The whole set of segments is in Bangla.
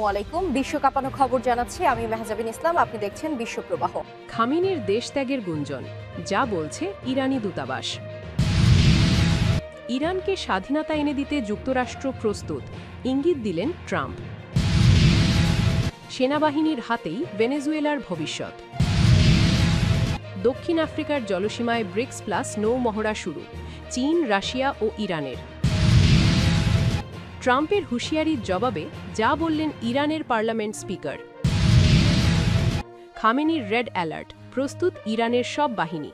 আসসালামু আলাইকুম। বিশ্ব খবর জানাচ্ছি আমি মেহজাবিন ইসলাম। আপনি দেখছেন বিশ্ব প্রবাহ। খামিনের দেশত্যাগের গুঞ্জন, যা বলছে ইরানি দূতাবাস। ইরানকে স্বাধীনতা এনে দিতে যুক্তরাষ্ট্র প্রস্তুত, ইঙ্গিত দিলেন ট্রাম্প। সেনাবাহিনীর হাতেই ভেনেজুয়েলার ভবিষ্যৎ। দক্ষিণ আফ্রিকার জলসীমায় ব্রিক্স প্লাস নৌ মহড়া শুরু, চীন, রাশিয়া ও ইরানের। ট্রাম্পের হুঁশিয়ারির জবাবে যা বললেন ইরানের পার্লামেন্ট স্পিকার। খামেনির রেড অ্যালার্ট প্রস্তুত ইরানের সব বাহিনী।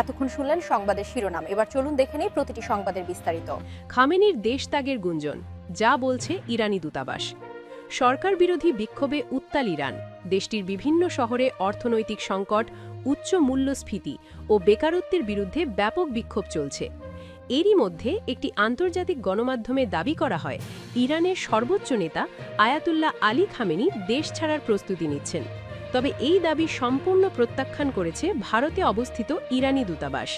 এতক্ষণ শুনলেন সংবাদের শিরোনাম। এবার চলুন দেখে নিই প্রতিটি সংবাদের বিস্তারিত। খামেনির দেশত্যাগের গুঞ্জন যা বলছে ইরানি দূতাবাস। সরকার বিরোধী বিক্ষোভে উত্তাল ইরান। দেশটির বিভিন্ন শহরে অর্থনৈতিক সংকট উচ্চ মূল্যস্ফীতি ও বেকারত্বের বিরুদ্ধে ব্যাপক বিক্ষোভ চলছে। এরই মধ্যে একটি আন্তর্জাতিক গণমাধ্যমে দাবি করা হয়, ইরানের সর্বোচ্চ নেতা আয়াতুল্লাহ আলী খামেনি দেশ ছাড়ার প্রস্তুতি নিচ্ছেন। তবে এই দাবি সম্পূর্ণ প্রত্যাখ্যান করেছে ভারতে অবস্থিত ইরানি দূতাবাস।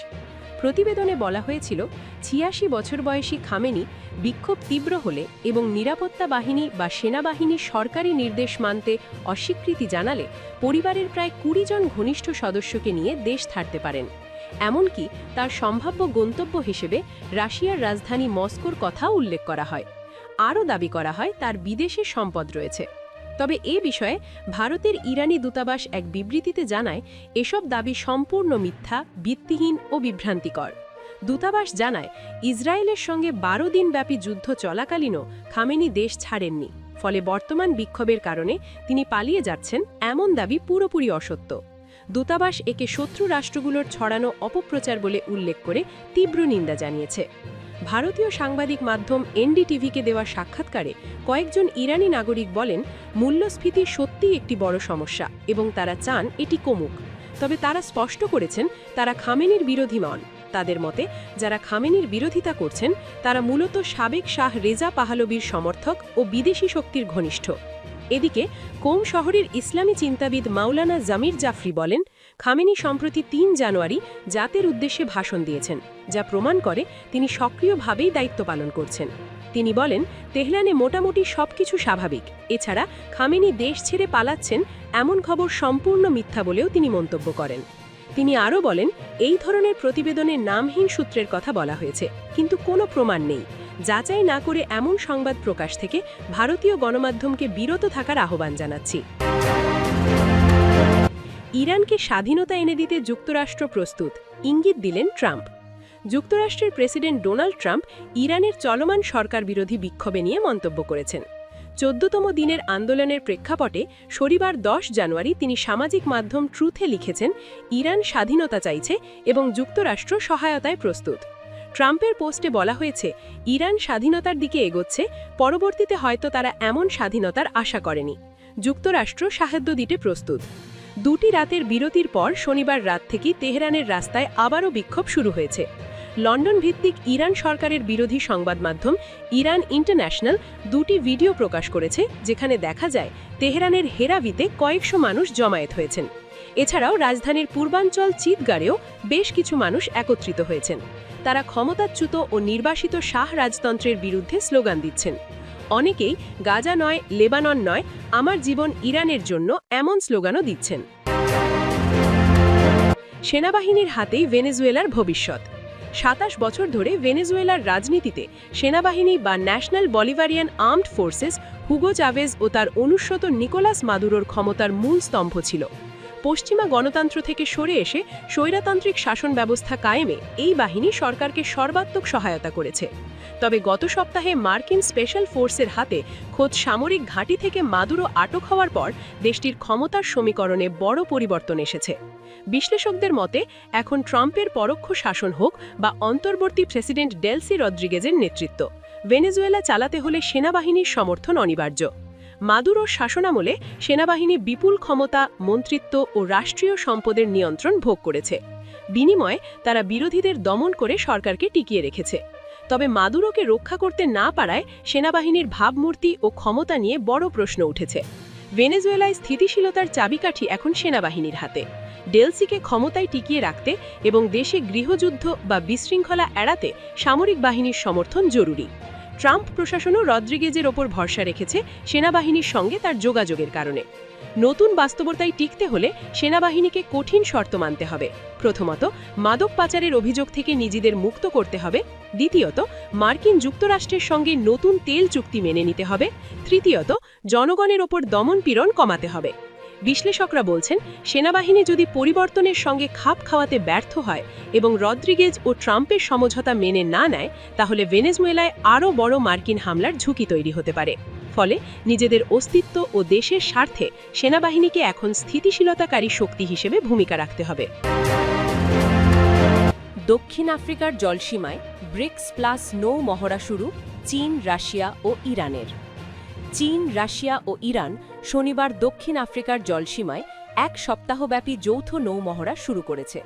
প্রতিবেদনে বলা হয়েছিল, ছিয়াশি বছর বয়সী খামেনি বিক্ষোভ তীব্র হলে এবং নিরাপত্তা বাহিনী বা সেনাবাহিনী সরকারি নির্দেশ মানতে অস্বীকৃতি জানালে পরিবারের প্রায় কুড়ি জন ঘনিষ্ঠ সদস্যকে নিয়ে দেশ ছাড়তে পারেন। এমনকি তার সম্ভাব্য গন্তব্য হিসেবে রাশিয়ার রাজধানী মস্কোর কথাও উল্লেখ করা হয়। আরও দাবি করা হয়, তার বিদেশে সম্পদ রয়েছে। তবে এ বিষয়ে ভারতের ইরানি দূতাবাস এক বিবৃতিতে জানায়, এসব দাবি সম্পূর্ণ মিথ্যা, ভিত্তিহীন ও বিভ্রান্তিকর। দূতাবাস জানায়, ইসরায়েলের সঙ্গে বারো দিনব্যাপী যুদ্ধ চলাকালীনও খামেনি দেশ ছাড়েননি। ফলে বর্তমান বিক্ষোভের কারণে তিনি পালিয়ে যাচ্ছেন, এমন দাবি পুরোপুরি অসত্য। দূতাবাস একে শত্রু রাষ্ট্রগুলোর ছড়ানো অপপ্রচার বলে উল্লেখ করে তীব্র নিন্দা জানিয়েছে। ভারতীয় সাংবাদিক মাধ্যম এনডিটিভিকে দেওয়া সাক্ষাৎকারে কয়েকজন ইরানি নাগরিক বলেন, মূল্যস্ফীতি সত্যিই একটি বড় সমস্যা এবং তারা চান এটি কমুক। তবে তারা স্পষ্ট করেছেন, তারা খামেনির বিরোধী নন। তাদের মতে, যারা খামেনির বিরোধিতা করছেন, তারা মূলত সাবেক শাহ রেজা পাহালবির সমর্থক ও বিদেশি শক্তির ঘনিষ্ঠ। এদিকে কোম শহরের ইসলামী চিন্তাবিদ মাওলানা জামির জাফরি বলেন, খামেনি সম্প্রতি তিন জানুয়ারি জাতের উদ্দেশ্যে ভাষণ দিয়েছেন, যা প্রমাণ করে তিনি সক্রিয়ভাবেই দায়িত্ব পালন করছেন। তিনি বলেন, তেহরানে মোটামুটি সবকিছু স্বাভাবিক। এছাড়া খামেনি দেশ ছেড়ে পালাচ্ছেন এমন খবর সম্পূর্ণ মিথ্যা বলেও তিনি মন্তব্য করেন। তিনি আরও বলেন, এই ধরনের প্রতিবেদনে নামহীন সূত্রের কথা বলা হয়েছে, কিন্তু কোনো প্রমাণ নেই। যাচাই না করে এমন সংবাদ প্রকাশ থেকে ভারতীয় গণমাধ্যমকে বিরত থাকার আহ্বান জানাচ্ছি। ইরানকে স্বাধীনতা এনে দিতে যুক্তরাষ্ট্র প্রস্তুত, ইঙ্গিত দিলেন ট্রাম্প। যুক্তরাষ্ট্রের প্রেসিডেন্ট ডোনাল্ড ট্রাম্প ইরানের চলমান সরকার বিরোধী বিক্ষোভে নিয়ে মন্তব্য করেছেন। চোদ্দতম দিনের আন্দোলনের প্রেক্ষাপটে শনিবার দশ জানুয়ারি তিনি সামাজিক মাধ্যম ট্রুথে লিখেছেন, ইরান স্বাধীনতা চাইছে এবং যুক্তরাষ্ট্র সহায়তায় প্রস্তুত। ট্রাম্পের পোস্টে বলা হয়েছে, ইরান স্বাধীনতার দিকে এগোচ্ছে, পরবর্তীতে হয়তো তারা এমন স্বাধীনতার আশা করেনি। যুক্তরাষ্ট্র সাহায্য দিতে প্রস্তুত। দুটি রাতের বিরতির পর শনিবার রাত থেকে তেহরানের রাস্তায় আবারও বিক্ষোভ শুরু হয়েছে। লন্ডন ভিত্তিক ইরান সরকারের বিরোধী সংবাদ মাধ্যম ইরান ইন্টারন্যাশনাল দুটি ভিডিও প্রকাশ করেছে, যেখানে দেখা যায় তেহরানের হেরাভিতে কয়েকশো মানুষ জমায়েত হয়েছেন। এছাড়াও রাজধানীর পূর্বাঞ্চল চিৎগাড়েও বেশ কিছু মানুষ একত্রিত হয়েছেন। তারা ক্ষমতাচ্যুত ও নির্বাসিত শাহ রাজতন্ত্রের বিরুদ্ধে স্লোগান দিচ্ছেন। অনেকেই গাজা নয়, লেবানন নয়, আমার জীবন ইরানের জন্য এমন স্লোগানও দিচ্ছেন। সেনাবাহিনীর হাতেই ভেনেজুয়েলার ভবিষ্যৎ। সাতাশ বছর ধরে ভেনেজুয়েলার রাজনীতিতে সেনাবাহিনী বা national Bolivarian armed forces Hugo Chavez ও তার অনুস্রত নিকোলাস মাদুরোর ক্ষমতার মূল স্তম্ভ ছিল। পশ্চিমা গণতন্ত্র থেকে সরে এসে স্বৈরাতান্ত্রিক শাসন ব্যবস্থা কায়েমে এই বাহিনী সরকারকে সর্বাত্মক সহায়তা করেছে। তবে গত সপ্তাহে মার্কিন স্পেশাল ফোর্সের হাতে খোদ সামরিক ঘাঁটি থেকে মাদুরো আটক হওয়ার পর দেশটির ক্ষমতার সমীকরণে বড় পরিবর্তন এসেছে। বিশ্লেষকদের মতে, এখন ট্রাম্পের পরোক্ষ শাসন হোক বা অন্তর্বর্তী প্রেসিডেন্ট ডেলসি রদ্রিগেজের নেতৃত্ব, ভেনেজুয়েলা চালাতে হলে সেনাবাহিনীর সমর্থন অনিবার্য। মাদুরোর শাসনামলে সেনাবাহিনী বিপুল ক্ষমতা, মন্ত্রিত্ব ও রাষ্ট্রীয় সম্পদের নিয়ন্ত্রণ ভোগ করেছে। বিনিময়ে তারা বিরোধীদের দমন করে সরকারকে টিকিয়ে রেখেছে। তবে মাদুরোকে রক্ষা করতে না পারায় সেনাবাহিনীর ভাবমূর্তি ও ক্ষমতা নিয়ে বড় প্রশ্ন উঠেছে। ভেনেজুয়েলায় স্থিতিশীলতার চাবিকাঠি এখন সেনাবাহিনীর হাতে। ডেলসিকে ক্ষমতায় টিকিয়ে রাখতে এবং দেশে গৃহযুদ্ধ বা বিশৃঙ্খলা এড়াতে সামরিক বাহিনীর সমর্থন জরুরি। ট্রাম্প প্রশাসনও রদ্রিগেজের ওপর ভরসা রেখেছে সেনাবাহিনীর সঙ্গে তার যোগাযোগের কারণে। নতুন বাস্তবতায় টিকতে হলে সেনাবাহিনীকে কঠিন শর্ত মানতে হবে। প্রথমত, মাদক পাচারের অভিযোগ থেকে নিজেদের মুক্ত করতে হবে। দ্বিতীয়ত, মার্কিন যুক্তরাষ্ট্রের সঙ্গে নতুন তেল চুক্তি মেনে নিতে হবে। তৃতীয়ত, জনগণের ওপর দমনপীড়ন কমাতে হবে। বিশ্লেষকরা বলছেন, সেনাবাহিনী যদি পরিবর্তনের সঙ্গে খাপ খাওয়াতে ব্যর্থ হয় এবং রদ্রিগেজ ও ট্রাম্পের সমঝোতা মেনে না নেয়, তাহলে ভেনেজুয়েলায় আরও বড় মার্কিন হামলার ঝুঁকি তৈরি হতে পারে। ফলে নিজেদের অস্তিত্ব ও দেশের স্বার্থে সেনাবাহিনীকে এখন স্থিতিশীলতাকারী শক্তি হিসেবে ভূমিকা রাখতে হবে। দক্ষিণ আফ্রিকার জলসীমায় ব্রিক্স প্লাস নৌ মহড়া শুরু চীন, রাশিয়া ও ইরানের। চীন, রাশিয়া ও ইরান শনিবার দক্ষিণ আফ্রিকার জলসীমায় এক সপ্তাহব্যাপী যৌথ নৌমহড়া শুরু করেছে।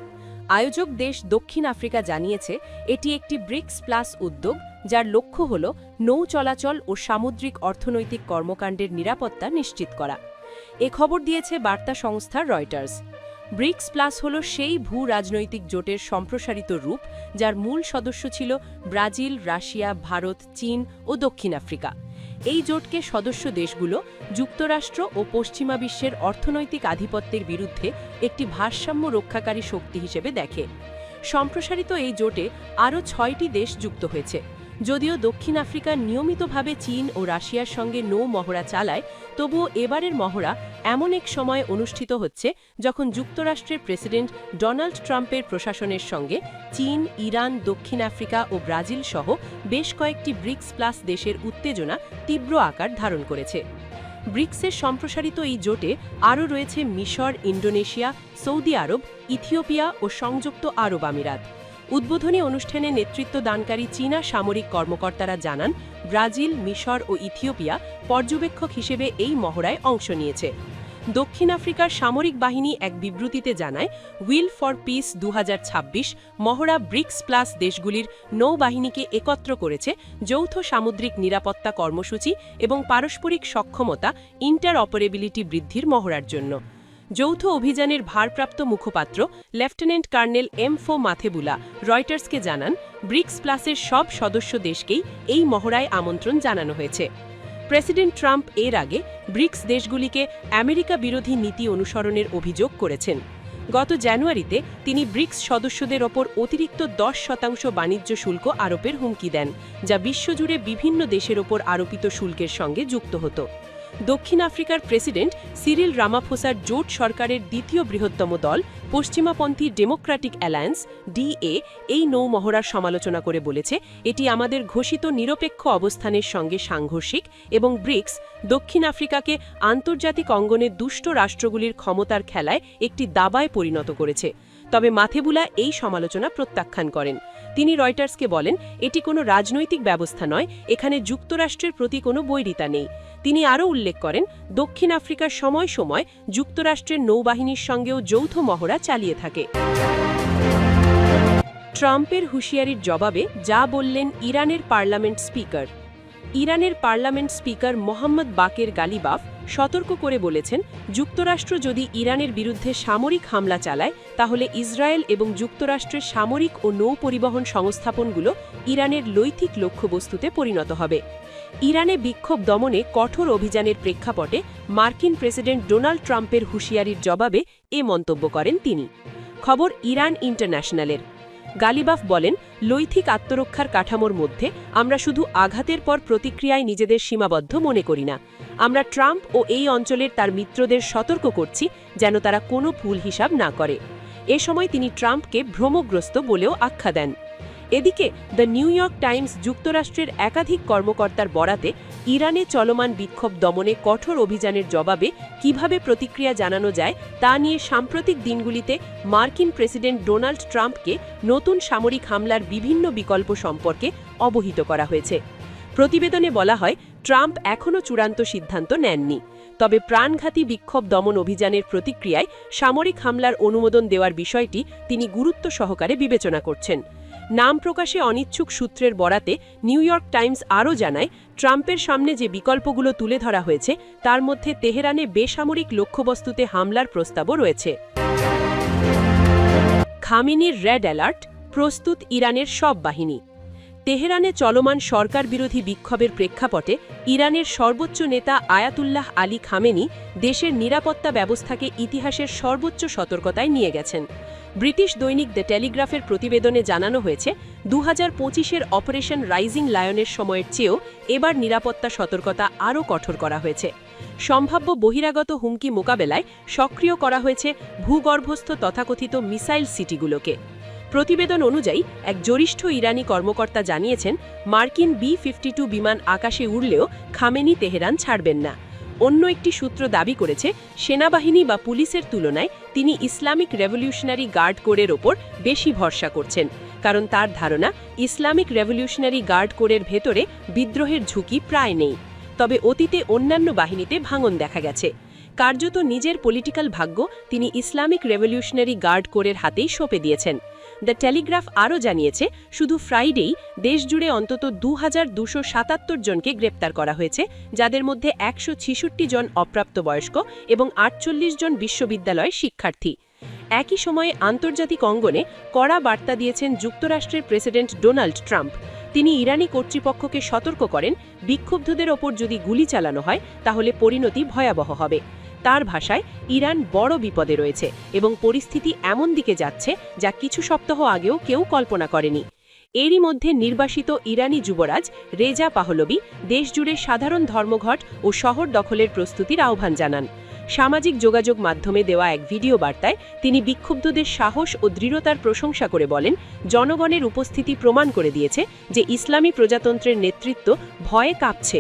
আয়োজক দেশ দক্ষিণ আফ্রিকা জানিয়েছে, এটি একটি ব্রিক্স প্লাস উদ্যোগ, যার লক্ষ্য হল নৌ চলাচল ও সামুদ্রিক অর্থনৈতিক কর্মকাণ্ডের নিরাপত্তা নিশ্চিত করা। এ খবর দিয়েছে বার্তা সংস্থা রয়টার্স। ব্রিক্স প্লাস হল সেই ভূ রাজনৈতিক জোটের সম্প্রসারিত রূপ, যার মূল সদস্য ছিল ব্রাজিল, রাশিয়া, ভারত, চীন ও দক্ষিণ আফ্রিকা। এই জোটকে সদস্য দেশগুলো যুক্তরাষ্ট্র ও পশ্চিমা বিশ্বের অর্থনৈতিক আধিপত্যের বিরুদ্ধে একটি ভারসাম্য রক্ষাকারী শক্তি হিসেবে দেখে। সম্প্রসারিত এই জোটে আরও ছয়টি দেশ যুক্ত হয়েছে। যদিও দক্ষিণ আফ্রিকা নিয়মিতভাবে চীন ও রাশিয়ার সঙ্গে নৌ মহড়া চালায়, তবুও এবারের মহড়া এমন এক সময়ে অনুষ্ঠিত হচ্ছে যখন যুক্তরাষ্ট্রের প্রেসিডেন্ট ডোনাল্ড ট্রাম্পের প্রশাসনের সঙ্গে চীন, ইরান, দক্ষিণ আফ্রিকা ও ব্রাজিল সহ বেশ কয়েকটি ব্রিক্স প্লাস দেশের উত্তেজনা তীব্র আকার ধারণ করেছে। ব্রিক্সের সম্প্রসারিত এই জোটে আরও রয়েছে মিশর ইন্ডোনেশিয়া সৌদি আরব, ইথিওপিয়া ও সংযুক্ত আরব আমিরাত। উদ্বোধনী অনুষ্ঠানে নেতৃত্ব দানকারী চীনা সামরিক কর্মকর্তারা জানান, ব্রাজিল, মিশর ও ইথিওপিয়া পর্যবেক্ষক হিসেবে এই মহড়ায় অংশ নিয়েছে। দক্ষিণ আফ্রিকার সামরিক বাহিনী এক বিবৃতিতে জানায় উইল ফর পিস দু হাজার ছাব্বিশ মহড়া ব্রিক্স প্লাস দেশগুলির নৌবাহিনীকে একত্র করেছে, যৌথ সামুদ্রিক নিরাপত্তা কর্মসূচি এবং পারস্পরিক সক্ষমতা ইন্টার অপারেবিলিটি বৃদ্ধির মহড়ার জন্য। যৌথ অভিযানের ভারপ্রাপ্ত মুখপাত্র, লেফটেন্যান্ট কর্নেল এম ফো মাথেবুলা, রয়টার্সকে জানান, ব্রিক্স প্লাসের সব সদস্য দেশকেই এই মহড়ায় আমন্ত্রণ জানানো হয়েছে। প্রেসিডেন্ট ট্রাম্প এর আগে ব্রিক্স দেশগুলিকে আমেরিকা বিরোধী নীতি অনুসরণের অভিযোগ করেছেন। গত জানুয়ারিতে তিনি ব্রিক্স সদস্যদের ওপর অতিরিক্ত দশ শতাংশ বাণিজ্য শুল্ক আরোপের হুমকি দেন, যা বিশ্বজুড়ে বিভিন্ন দেশের ওপর আরোপিত শুল্কের সঙ্গে যুক্ত হতো। দক্ষিণ আফ্রিকার প্রেসিডেন্ট সিরিল রামাফোসার জোট সরকারের দ্বিতীয় বৃহত্তম দল, পশ্চিমাপন্থী ডেমোক্রেটিক অ্যালায়েন্স, ডিএ, এই নৌ মহড়ার সমালোচনা করে বলেছে, এটি আমাদের ঘোষিত নিরপেক্ষ অবস্থানের সঙ্গে সাংঘর্ষিক এবং ব্রিক্স, দক্ষিণ আফ্রিকাকে আন্তর্জাতিক অঙ্গনে দুষ্ট রাষ্ট্রগুলির ক্ষমতার খেলায় একটি দাবায় পরিণত করেছে। তবে মাথেবুলা এই সমালোচনা প্রত্যাখ্যান করেন। তিনি রয়টার্সকে বলেন, এটি কোনো রাজনৈতিক ব্যবস্থা নয়, এখানে যুক্তরাষ্ট্রের প্রতি কোনো বৈরিতা নেই। তিনি আরও উল্লেখ করেন, দক্ষিণ আফ্রিকার সময় সময় যুক্তরাষ্ট্রের নৌবাহিনীর সঙ্গেও যৌথ মহড়া চালিয়ে থাকে। ট্রাম্পের হুঁশিয়ারির জবাবে যা বললেন ইরানের পার্লামেন্ট স্পিকার। ইরানের parliament speaker Mohammad Bagher Ghalibaf সতর্ক করে বলেছেন, যুক্তরাষ্ট্র যদি ইরানের বিরুদ্ধে সামরিক হামলা চালায়, তাহলে ইসরায়েল এবং যুক্তরাষ্ট্রের সামরিক ও নৌ পরিবহন সংস্থাপনগুলো ইরানের লৈথিক লক্ষ্যবস্তুতে পরিণত হবে। ইরানে বিক্ষোভ দমনে কঠোর অভিযানের প্রেক্ষাপটে মার্কিন প্রেসিডেন্ট ডোনাল্ড ট্রাম্পের হুঁশিয়ারির জবাবে এ মন্তব্য করেন তিনি। খবর ইরান ইন্টারন্যাশনালের। গালিবাফ বলেন, লৈথিক আত্মরক্ষার কাঠামোর মধ্যে আমরা শুধু আঘাতের পর প্রতিক্রিয়ায় নিজেদের সীমাবদ্ধ মনে করি না। আমরা ট্রাম্প ও এই অঞ্চলের তার মিত্রদের সতর্ক করছি যেন তারা কোনো ভুল হিসাব না করে। এ সময় তিনি ট্রাম্পকে ভ্রমগ্রস্ত বলেও আখ্যা দেন। এদিকে, দ্য নিউ ইয়র্ক টাইমস যুক্তরাষ্ট্রের একাধিক কর্মকর্তার বরাতে ইরানে চলমান বিক্ষোভ দমনে কঠোর অভিযানের জবাবে কীভাবে প্রতিক্রিয়া জানানো যায় তা নিয়ে সাম্প্রতিক দিনগুলিতে মার্কিন প্রেসিডেন্ট ডোনাল্ড ট্রাম্পকে নতুন সামরিক হামলার বিভিন্ন বিকল্প সম্পর্কে অবহিত করা হয়েছে। প্রতিবেদনে বলা হয়, ট্রাম্প এখনও চূড়ান্ত সিদ্ধান্ত নেননি। তবে প্রাণঘাতী বিক্ষোভ দমন অভিযানের প্রতিক্রিয়ায় সামরিক হামলার অনুমোদন দেওয়ার বিষয়টি তিনি গুরুত্ব সহকারে বিবেচনা করছেন। নাম প্রকাশে অনিচ্ছুক সূত্রের বরাতে নিউ ইয়র্ক টাইমস আরও জানায়, ট্রাম্পের সামনে যে বিকল্পগুলো তুলে ধরা হয়েছে, তার মধ্যে তেহরানে বেসামরিক লক্ষ্যবস্তুতে হামলার প্রস্তাবও রয়েছে। খামিনির রেড অ্যালার্ট, প্রস্তুত ইরানের সব বাহিনী। তেহরানে চলমান সরকার বিরোধী বিক্ষোভের প্রেক্ষাপটে ইরানের সর্বোচ্চ নেতা আয়াতুল্লাহ আলী খামেনি দেশের নিরাপত্তা ব্যবস্থাকে ইতিহাসের সর্বোচ্চ সতর্কতায় নিয়ে গেছেন। ব্রিটিশ দৈনিক দ্য টেলিগ্রাফের প্রতিবেদনে জানানো হয়েছে দু হাজার পঁচিশের অপারেশন রাইজিং লায়নের সময়ের চেয়েও এবার নিরাপত্তা সতর্কতা আরও কঠোর করা হয়েছে। সম্ভাব্য বহিরাগত হুমকি মোকাবেলায় সক্রিয় করা হয়েছে ভূগর্ভস্থ তথাকথিত মিসাইল সিটিগুলোকে। প্রতিবেদন অনুযায়ী, এক জরিষ্ঠ ইরানি কর্মকর্তা জানিয়েছেন, মার্কিন বি ফিফটি বিমান আকাশে উড়লেও খামেনি তেহরান ছাড়বেন না। অন্য একটি সূত্র দাবি করেছে, সেনাবাহিনী বা পুলিশের তুলনায় তিনি ইসলামিক রেভলিউশনারি গার্ড কোরের ওপর বেশি ভরসা করছেন, কারণ তার ধারণা, ইসলামিক রেভলিউশনারি গার্ড কোরের ভেতরে বিদ্রোহের ঝুঁকি প্রায় নেই। তবে অতীতে অন্যান্য বাহিনীতে ভাঙন দেখা গেছে। কার্যত নিজের পলিটিক্যাল ভাগ্য তিনি ইসলামিক রেভলিউশনারি গার্ড কোরের হাতেই সঁপে দিয়েছেন। দ্য টেলিগ্রাফ আরও জানিয়েছে, শুধু ফ্রাইডেই দেশজুড়ে অন্তত দু জনকে গ্রেপ্তার করা হয়েছে, যাদের মধ্যে একশো জন অপ্রাপ্তবয়স্ক এবং আটচল্লিশ জন বিশ্ববিদ্যালয়ের শিক্ষার্থী। একই সময়ে আন্তর্জাতিক অঙ্গনে কড়া বার্তা দিয়েছেন যুক্তরাষ্ট্রের প্রেসিডেন্ট ডোনাল্ড ট্রাম্প। তিনি ইরানি কর্তৃপক্ষকে সতর্ক করেন, বিক্ষুব্ধদের ওপর যদি গুলি চালানো হয়, তাহলে পরিণতি ভয়াবহ হবে। তার ভাষায় ইরান বড় বিপদে রয়েছে এবং পরিস্থিতি এমন দিকে যাচ্ছে যা কিছু সপ্তাহ আগেও কেউ কল্পনা করেনি। এরই মধ্যে নির্বাসিত ইরানি যুবরাজ রেজা পাহলবি দেশজুড়ে সাধারণ ধর্মঘট ও শহর দখলের প্রস্তুতির আহ্বান জানান। সামাজিক যোগাযোগ মাধ্যমে দেওয়া এক ভিডিও বার্তায় তিনি বিক্ষুব্ধদের সাহস ও দৃঢ়তার প্রশংসা করে বলেন, জনগণের উপস্থিতি প্রমাণ করে দিয়েছে যে ইসলামী প্রজাতন্ত্রের নেতৃত্ব ভয়ে কাঁপছে।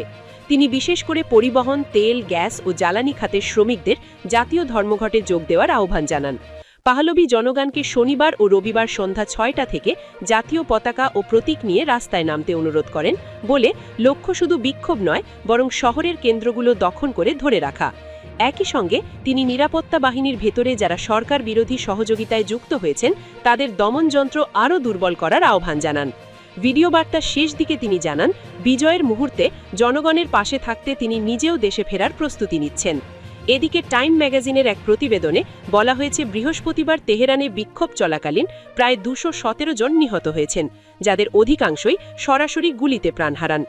তিনি বিশেষ করে পরিবহন, তেল, গ্যাস ও জ্বালানি খাতের শ্রমিকদের জাতীয় ধর্মঘটে যোগ দেওয়ার আহ্বান জানান। পাহলবি জনগণকে শনিবার ও রবিবার সন্ধ্যা ছয়টা থেকে জাতীয় পতাকা ও প্রতীক নিয়ে রাস্তায় নামতে অনুরোধ করেন বলে লক্ষ্য শুধু বিক্ষোভ নয়, বরং শহরের কেন্দ্রগুলো দখল করে ধরে রাখা। একই সঙ্গে তিনি নিরাপত্তা বাহিনীর ভেতরে যারা সরকার বিরোধী সহযোগিতায় যুক্ত হয়েছেন, তাদের দমনযন্ত্র আরও দুর্বল করার আহ্বান জানান। ভিডিও বার্তার শেষ দিকে তিনি জানান, বিজয়ের মুহূর্তে জনগণের পাশে থাকতে তিনি নিজেও দেশে ফেরার প্রস্তুতি নিচ্ছেন। এদিকে টাইম ম্যাগাজিনের এক প্রতিবেদনে বলা হয়েছে, বৃহস্পতিবার তেহরানে বিক্ষোভ চলাকালীন প্রায় দুশো জন নিহত হয়েছেন, যাদের অধিকাংশই সরাসরি গুলিতে প্রাণ হারান।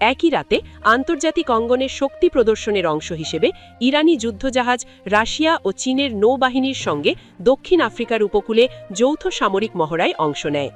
একই রাতে আন্তর্জাতিক অঙ্গনে শক্তি প্রদর্শনের অংশ হিসেবে ইরানি যুদ্ধজাহাজ রাশিয়া ও চীনের নৌবাহিনীর সঙ্গে দক্ষিণ আফ্রিকার উপকূলে যৌথ সামরিক মহড়ায় অংশ নেয়।